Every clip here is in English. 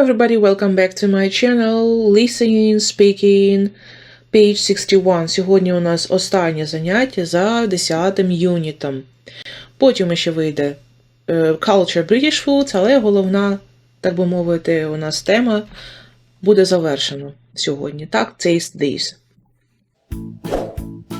everybody, welcome back to my channel Listening, Speaking, page 61. Сьогодні у нас останнє заняття за 10 юнітом. Потім ще вийде е, Culture British Foods, але головна, так би мовити, у нас тема буде завершена сьогодні. Так, Taste This.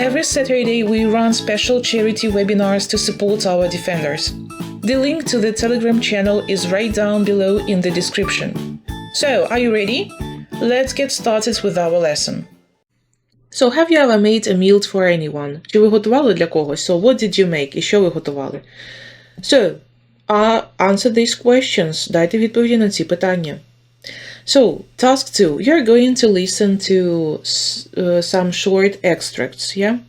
Every Saturday, we run special charity webinars to support our defenders. The link to the Telegram channel is right down below in the description. So, are you ready? Let's get started with our lesson. So, have you ever made a meal for anyone? Чи ви готували для когось? So, what did you make? І що ви готували? So, uh, answer these questions. Дайте відповіді на ці питання. So, task two, you're going to listen to uh, some short extracts, yeah?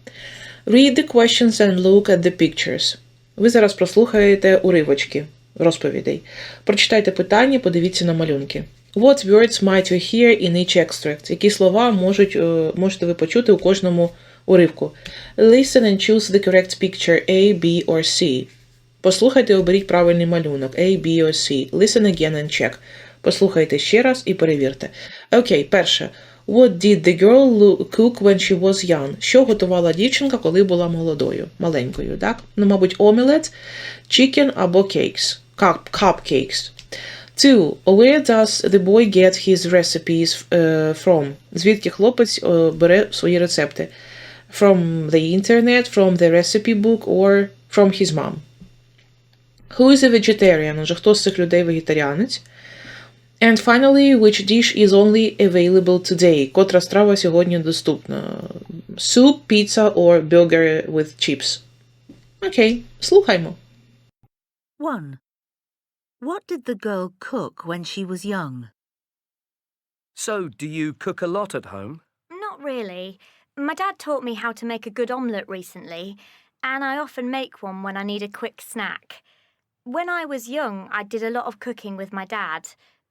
Read the questions and look at the pictures. Ви зараз прослухаєте уривочки розповідей. Прочитайте питання, подивіться на малюнки. What words might you hear in each extract? Які слова можуть, е, можете ви почути у кожному уривку? Listen and choose the correct picture A, B or C. Послухайте оберіть правильний малюнок A, B or C. Listen again and check. Послухайте ще раз і перевірте. Окей, перше. What did the girl cook when she was young? Що готувала дівчинка, коли була молодою, маленькою, так? Ну, мабуть, omelette, chicken або cakes. Cup, cupcakes. Two. Where does the boy get his recipes е, from? Звідки хлопець е, бере свої рецепти? From the internet, from the recipe book or from his mom? Who is a vegetarian? Отже, хто з цих людей вегетаріанець? And finally, which dish is only available today? Котра страва сьогодні доступна? Soup, pizza or burger with chips? Окей, слухаймо. 1. What did the girl cook when she was young? So, do you cook a lot at home? Not really. My dad taught me how to make a good omelette recently, and I often make one when I need a quick snack. When I was young, I did a lot of cooking with my dad.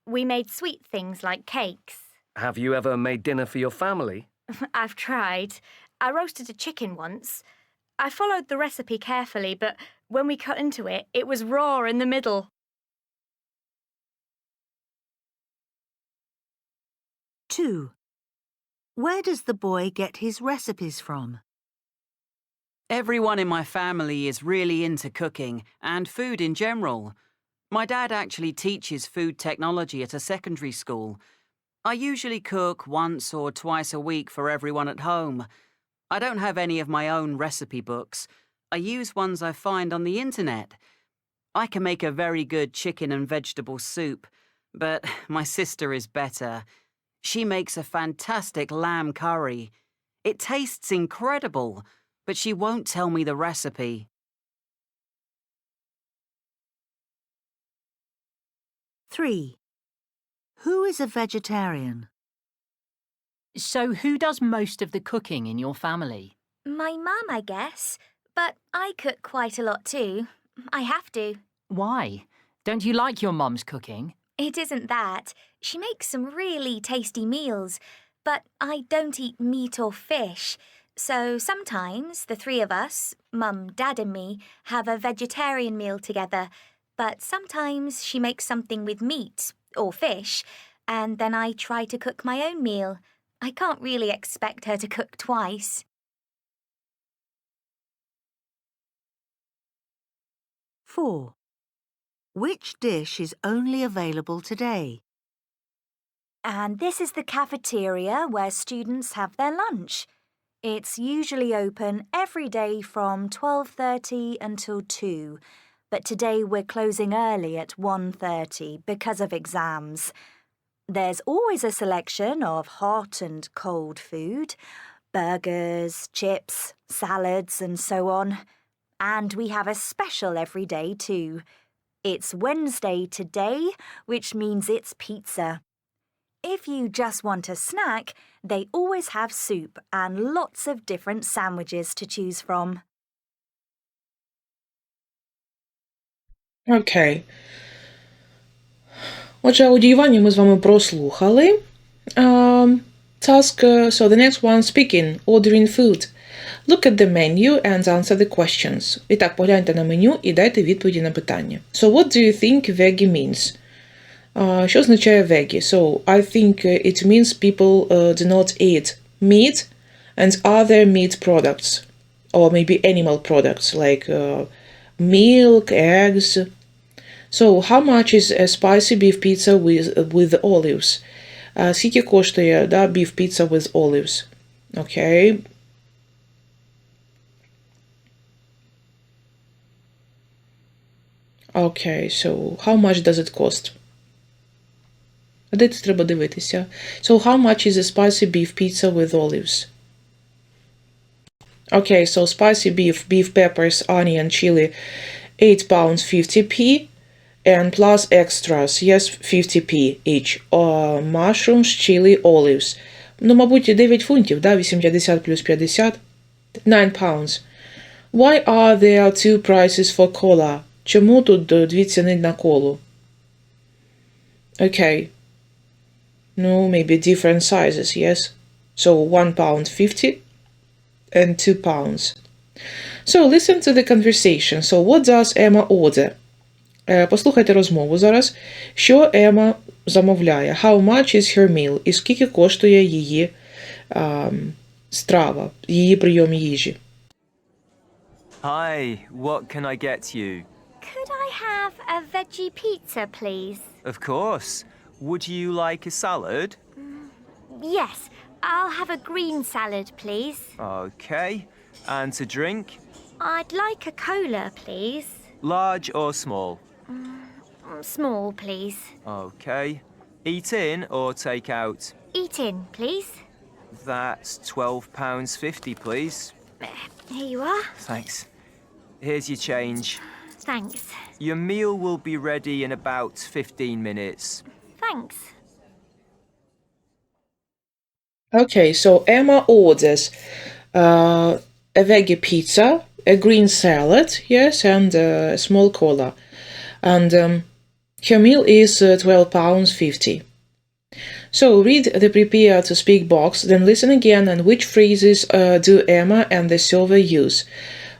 We made sweet things like cakes. Have you ever made dinner for your family? I've tried. I roasted a chicken once. I followed the recipe carefully, but when we cut into it, it was raw in the middle. Two. Where does the boy get his recipes from? Everyone in my family is really into cooking and food in general. My dad actually teaches food technology at a secondary school. I usually cook once or twice a week for everyone at home. I don't have any of my own recipe books. I use ones I find on the internet. I can make a very good chicken and vegetable soup, but my sister is better. She makes a fantastic lamb curry. It tastes incredible, but she won't tell me the recipe. Three. Who is a vegetarian? So, who does most of the cooking in your family? My mum, I guess. But I cook quite a lot too. I have to. Why? Don't you like your mum's cooking? It isn't that. She makes some really tasty meals, but I don't eat meat or fish. So sometimes the three of us, Mum, Dad, and me, have a vegetarian meal together. But sometimes she makes something with meat or fish, and then I try to cook my own meal. I can't really expect her to cook twice. Four. Which dish is only available today? And this is the cafeteria where students have their lunch. It's usually open every day from 12:30 until 2, but today we're closing early at 1:30 because of exams. There's always a selection of hot and cold food, burgers, chips, salads and so on. And we have a special every day too. It's Wednesday today, which means it's pizza. If you just want a snack, they always have soup and lots of different sandwiches to choose from. Окей. Отже, аудіювання ми з вами прослухали. Um, task, uh, so the next one speaking, ordering food. Look at the menu and answer the questions. І так, погляньте на меню і дайте відповіді на питання. So what do you think veggie means? Uh, що означає veggie? So, I think uh, it means people uh, do not eat meat and other meat products. Or maybe animal products like uh, milk, eggs. So, how much is a spicy beef pizza with, with olives? Uh, скільки коштує да, beef pizza with olives? Okay. Okay, so how much does it cost? А де це треба дивитися? So how much is a spicy beef pizza with olives? Okay, so spicy beef, beef peppers, onion, chili, 8 pounds 50p and plus extras, yes, 50p each. Uh, mushrooms, chili, olives. Ну, мабуть, 9 фунтів, да? 8,50 плюс 50. 9 pounds. Why are there two prices for cola? Чому тут е, дві ціни на колу? Okay. No, maybe different sizes, yes? So 1 pound 50 and 2 pounds. So listen to the conversation. So what does Emma order? Е, Послухайте розмову зараз. Що Ема замовляє? How much is her meal? І скільки коштує її ем, страва, її прийом їжі? Hi, what can I get you? Could I have a veggie pizza, please? Of course. Would you like a salad? Yes, I'll have a green salad, please. Okay. And to drink? I'd like a cola, please. Large or small? Mm, Small, please. Okay. Eat in or take out? Eat in, please. That's £12.50, please. Here you are. Thanks. Here's your change. Thanks. Your meal will be ready in about 15 minutes. Thanks. Okay, so Emma orders uh, a veggie pizza, a green salad, yes, and uh, a small cola. And um, her meal is uh, 12 pounds 50. So read the prepare to speak box, then listen again and which phrases uh, do Emma and the server use.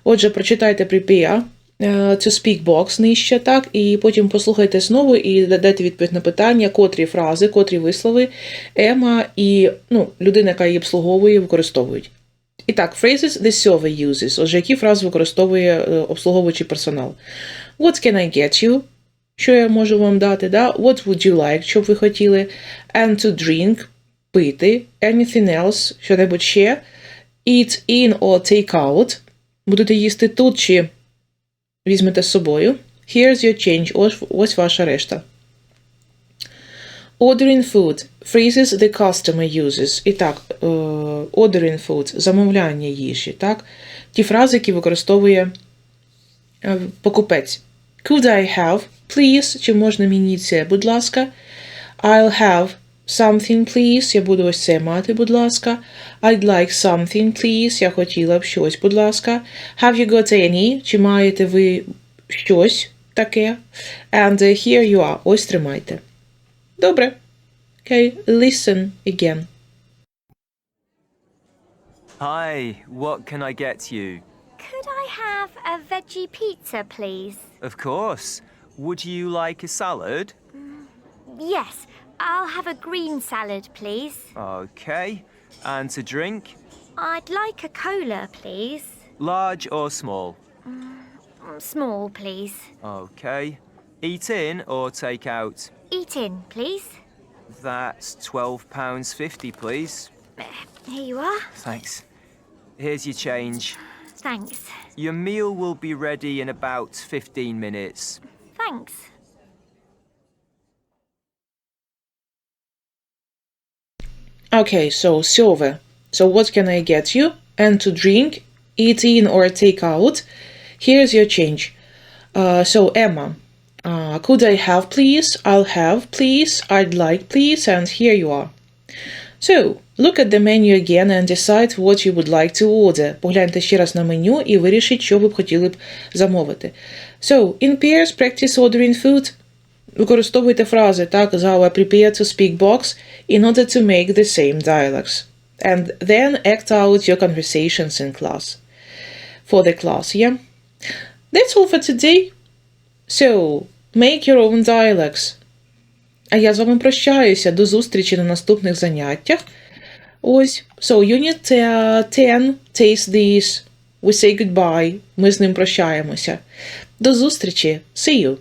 Отже, прочитайте prepare е, to speak box нижче, так, і потім послухайте знову і дайте відповідь на питання, котрі фрази, котрі вислови Ема і ну, людина, яка її обслуговує, використовують. І так, phrases the server uses. Отже, які фрази використовує е, обслуговуючий персонал. What can I get you? Що я можу вам дати? Да? What would you like, що б ви хотіли? And to drink – пити. Anything else – що-небудь ще. Eat in or take out – будете їсти тут чи візьмете з собою. Here's your change. Ось, ось ваша решта. Ordering food. Phrases the customer uses. І так, е, ordering food. Замовляння їжі. Так? Ті фрази, які використовує е, покупець. Could I have, please? Чи можна мені це, будь ласка? I'll have something, please. Я буду ось це мати, будь ласка. I'd like something, please. Я хотіла б щось, будь ласка. Have you got any? Чи маєте ви щось таке? And uh, here you are. Ось тримайте. Добре. Okay, listen again. Hi, what can I get you? Could I have a veggie pizza, please? Of course. Would you like a salad? Yes, I'll have a green salad, please. Okay. And to drink? I'd like a cola, please. Large or small? Mm, Small, please. Okay. Eat in or take out? Eat in, please. That's £12.50, please. Here you are. Thanks. Here's your change. Thanks. Your meal will be ready in about 15 minutes. Thanks. Okay, so server. So what can I get you? And to drink, eat in or take out. Here's your change. Uh, so Emma. Uh, could I have, please? I'll have, please. I'd like, please. And here you are. So, look at the menu again and decide what you would like to order. Погляньте ще раз на меню і вирішіть, що ви б хотіли б замовити. So, in pairs, practice ordering food. Використовуйте фрази так з our prepare to speak box in order to make the same dialogues. And then act out your conversations in class. For the class, yeah? That's all for today. So, make your own dialogues. А я з вами прощаюся. До зустрічі на наступних заняттях. Ось. So, unit uh, 10, taste this. We say goodbye. Ми з ним прощаємося. До зустрічі. See you.